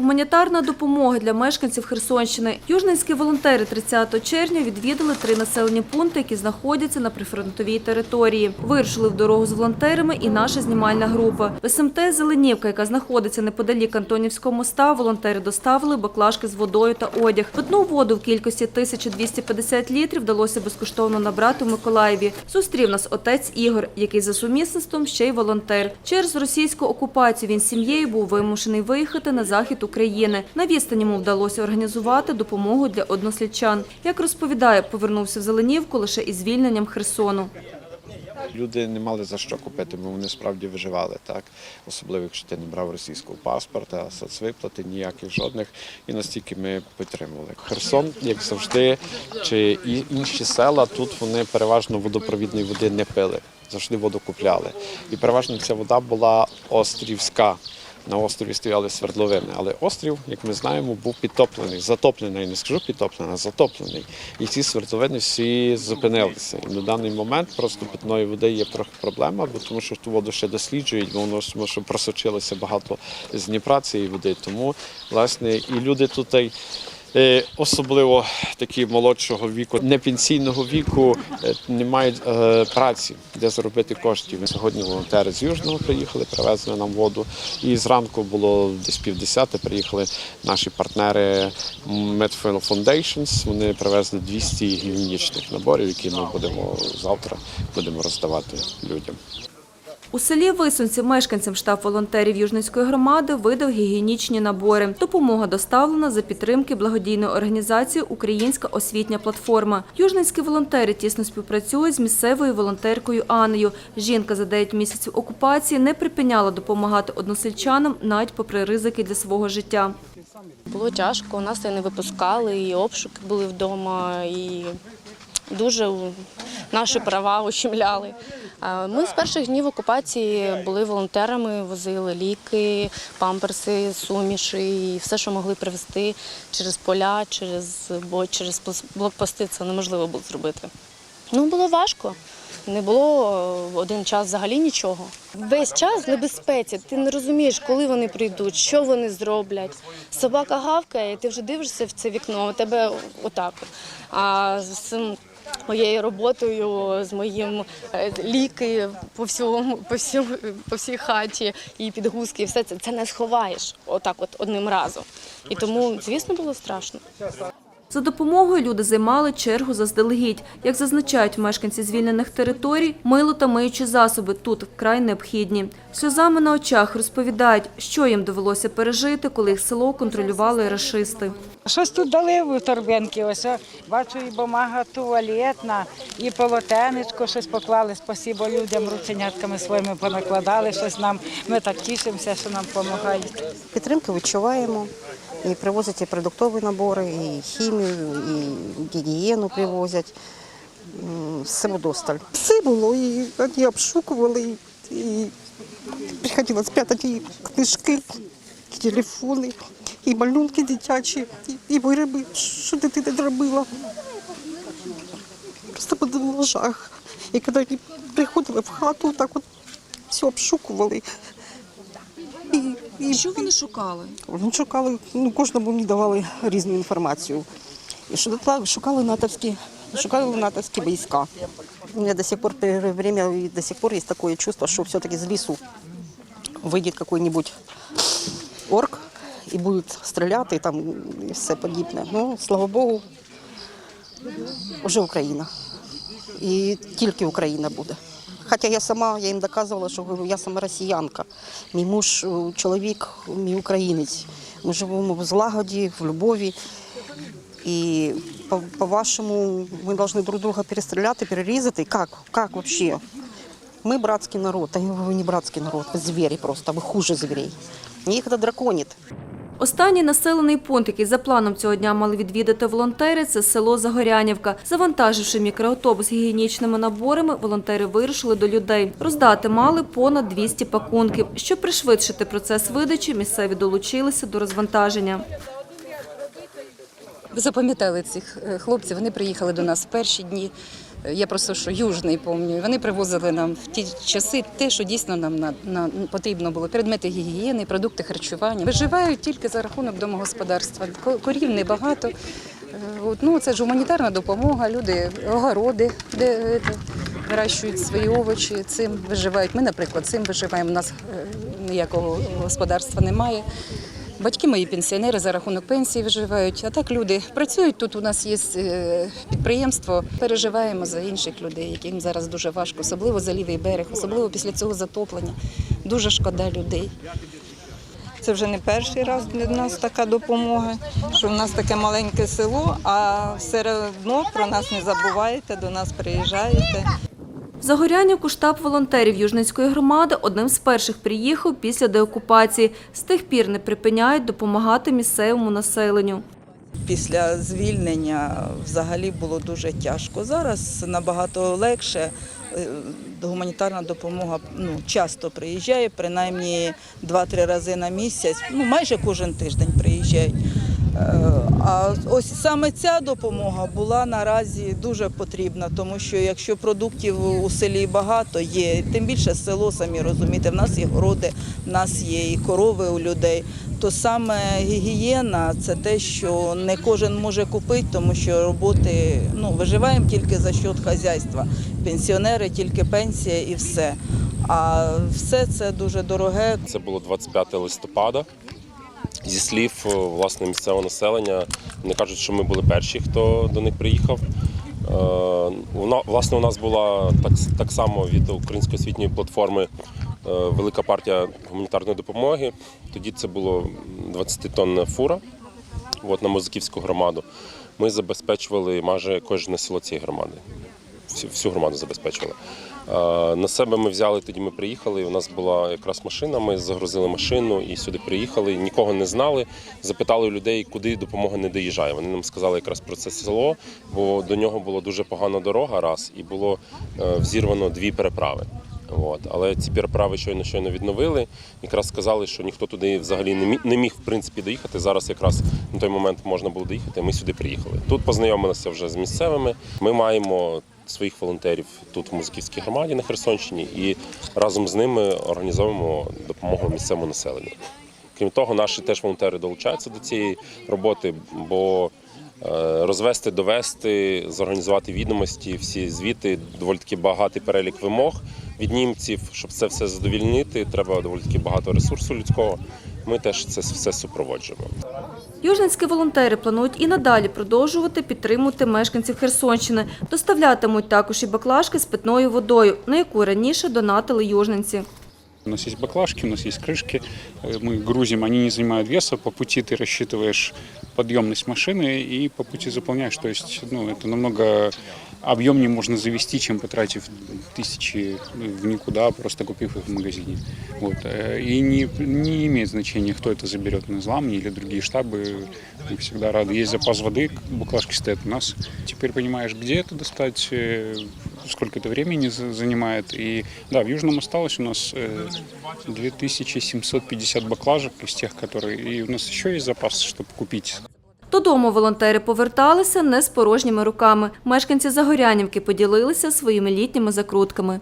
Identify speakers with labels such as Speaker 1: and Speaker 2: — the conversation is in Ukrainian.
Speaker 1: Гуманітарна допомога для мешканців Херсонщини. Южненські волонтери 30 червня відвідали три населені пункти, які знаходяться на прифронтовій території. Вирушили в дорогу з волонтерами і наша знімальна група. В СМТ Зеленівка, яка знаходиться неподалік Антонівського моста, волонтери доставили баклажки з водою та одяг. Питну воду в кількості 1250 літрів вдалося безкоштовно набрати в Миколаєві. Зустрів нас отець Ігор, який за сумісництвом ще й волонтер. Через російську окупацію він сім'єю був вимушений виїхати на захід України. На відстані йому вдалося організувати допомогу для однослідчан. Як розповідає, повернувся в Зеленівку лише із звільненням Херсону.
Speaker 2: Люди не мали за що купити, бо вони справді виживали, так. Особливо, якщо ти не брав російського паспорта, соцвиплати ніяких жодних. І настільки ми підтримували. Херсон, як завжди, чи інші села, тут вони переважно водопровідної води не пили, завжди воду купляли. І переважно ця вода була острівська. На острові стояли свердловини, але острів, як ми знаємо, був підтоплений, затоплений, не скажу підтоплений, а затоплений. І ці свердловини всі зупинилися. І на даний момент просто питної води є трохи проблема, бо тому що ту воду ще досліджують, бо воно що просочилося багато з Дніпра цієї води. Тому власне і люди тут. Е, Особливо такі молодшого віку, не пенсійного віку, е, не мають е, праці, де заробити коштів. Сьогодні волонтери з Южного приїхали, привезли нам воду. І зранку було десь півдесяти. Приїхали наші партнери Medfield Foundations. Вони привезли 200 гігієнічних наборів, які ми будемо завтра будемо роздавати людям.
Speaker 1: У селі Висунці мешканцям штаб волонтерів Южницької громади видав гігієнічні набори. Допомога доставлена за підтримки благодійної організації Українська освітня платформа. Южницькі волонтери тісно співпрацюють з місцевою волонтеркою Анною. Жінка за 9 місяців окупації не припиняла допомагати односельчанам навіть попри ризики для свого життя.
Speaker 3: Було тяжко, нас не випускали, і обшуки були вдома, і дуже наші права ущемляли. Ми з перших днів окупації були волонтерами, возили ліки, памперси, суміші і все, що могли привезти через поля, через, бо через пос- блокпости це неможливо було зробити. Ну, було важко. Не було е, один час взагалі нічого. Весь час в небезпеці. Ти не розумієш, коли вони прийдуть, що вони зроблять. Собака гавкає, і ти вже дивишся в це вікно, у тебе отак. А з моєю роботою, з моїм е, ліки по всьому, по всьому, по всій хаті і підгузки, і все це це не сховаєш отак, от одним разом. І тому, звісно, було страшно.
Speaker 1: За допомогою люди займали чергу заздалегідь. Як зазначають мешканці звільнених територій, мило та миючі засоби тут вкрай необхідні. Сльозами на очах розповідають, що їм довелося пережити, коли їх село контролювали рашисти.
Speaker 4: Щось тут дали в торбинки. Ось бачу, і бумага туалетна, і полотенечко щось поклали. Спасибо людям, руценятками своїми понакладали. Щось нам. Ми так тішимося, що нам допомагають.
Speaker 5: Підтримки відчуваємо. І привозять і продуктові набори, і хімію, і гігієну привозять. Все вдосталь. Все було, і вони обшукували, і приходилось спрятати і книжки, і телефони, і малюнки дитячі, і, вироби, що дитина зробила. Просто подумала жах. І коли приходили в хату, так от все обшукували. І, і,
Speaker 6: Що вони шукали?
Speaker 5: вони шукали, ну кожному мені давали різну інформацію. І що шукали натовські, шукали натовські війська. У мене до сих пор время и до сих пор есть такое чувство, что все-таки из лесу выйдет какой-нибудь орк и будет стрелять, и там и все погибне. Ну, слава Богу, вже Україна. І тільки Україна буде. Хоча я сама, я їм доказувала, що я сама росіянка. Мій муж, е, чоловік, мій українець. Ми живемо в злагоді, в любові. І по- по-вашому ми повинні друг друга перестріляти, перерізати. Як? Як взагалі? Ми братський народ, а ви не братський народ, ви звірі просто, ви хуже звірей. Їх це драконить.
Speaker 1: Останній населений пункт, який за планом цього дня мали відвідати волонтери, це село Загорянівка. Завантаживши мікроавтобус гігієнічними наборами, волонтери вирушили до людей. Роздати мали понад 200 пакунків. Щоб пришвидшити процес видачі, місцеві долучилися до розвантаження.
Speaker 6: Запам'ятали цих е, хлопців, вони приїхали до нас в перші дні. Я просто що южний пам'ятаю. Вони привозили нам в ті часи те, що дійсно нам на, на, потрібно було. Предмети гігієни, продукти харчування. Виживають тільки за рахунок домогосподарства. Корів небагато. Е, От, ну, це ж гуманітарна допомога, люди, огороди, де е, вирощують свої овочі, цим виживають. Ми, наприклад, цим виживаємо. У нас е, ніякого господарства немає. Батьки мої пенсіонери за рахунок пенсії виживають. А так люди працюють. Тут у нас є е, підприємство. Переживаємо за інших людей, яким зараз дуже важко, особливо за лівий берег, особливо після цього затоплення. Дуже шкода людей.
Speaker 7: Це вже не перший раз для нас така допомога, що в нас таке маленьке село, а все одно про нас не забуваєте, до нас приїжджаєте.
Speaker 1: В Загорянівку штаб волонтерів Южницької громади одним з перших приїхав після деокупації. З тих пір не припиняють допомагати місцевому населенню.
Speaker 8: після звільнення взагалі було дуже тяжко. Зараз набагато легше. Е, Гуманітарна допомога ну, часто приїжджає, принаймні 2-3 рази на місяць, ну майже кожен тиждень приїжджають. Е, А ось саме ця допомога була наразі дуже потрібна, тому що якщо продуктів у селі багато є, тим більше село, самі розумієте, в нас є городи, в нас є і корови у людей. То саме гігієна це те, що не кожен може купити, тому що роботи ну виживаємо тільки за счет хазяйства. Пенсіонери тільки пенсія і все. А все це дуже дороге.
Speaker 9: Це було 25 листопада. Зі слів е, власне місцевого населення, вони кажуть, що ми були перші, хто до них приїхав. Е, Власне, у нас була так, так само від Української освітньої платформи е, велика партія гуманітарної допомоги. Тоді це було 20-тонна фура от, на Мозиківську громаду. Ми забезпечували майже кожне село цієї громади. Всю, громаду забезпечували. Е, На себе ми взяли, тоді ми приїхали. У нас була якраз машина. Ми загрузили машину і сюди приїхали. Нікого не знали. Запитали у людей, куди допомога не доїжджає. Вони нам сказали якраз про це село, бо до нього була дуже погана дорога раз, і було е, взірвано дві переправи. От. Але ці переправи щойно щойно відновили. Якраз сказали, що ніхто туди взагалі не міг, не міг в принципі доїхати. Зараз якраз на той момент можна було доїхати. Ми сюди приїхали. Тут познайомилися вже з місцевими. Ми маємо своїх волонтерів тут в Музиківській громаді на Херсонщині і разом з ними організовуємо допомогу місцевому населенню. Крім того, наші теж волонтери долучаються до цієї роботи, бо е, розвести, довести, зорганізувати відомості, всі звіти, доволі таки багатий перелік вимог від німців. Щоб це все задовільнити, треба доволі таки багато ресурсу людського. Ми теж це все супроводжуємо.
Speaker 1: Южницькі волонтери планують і надалі продовжувати підтримувати мешканців Херсонщини. Доставлятимуть також і баклажки з питною водою, на яку раніше донатили южненці.
Speaker 10: У нас есть баклажки, у нас есть крышки. Э, Мы грузим, они не занимают веса. По пути ты рассчитываешь подъемность машины и по пути заполняешь. То есть ну, это намного объемнее можно завести, чем потратив тысячи в никуда, просто купив их в магазине. Вот. Э, И не, не имеет значения, кто это заберет на зламни или другие штабы. Мы всегда рады. Есть запас воды, баклажки стоят у нас. Теперь понимаешь, где это достать, э, сколько это времени за- занимает. И да, в Южном осталось у нас э, 2750 баклажек из тех, которые... И у нас еще есть запас, чтобы купить
Speaker 1: Додому волонтери поверталися не з порожніми руками. Мешканці Загорянівки поділилися своїми літніми закрутками.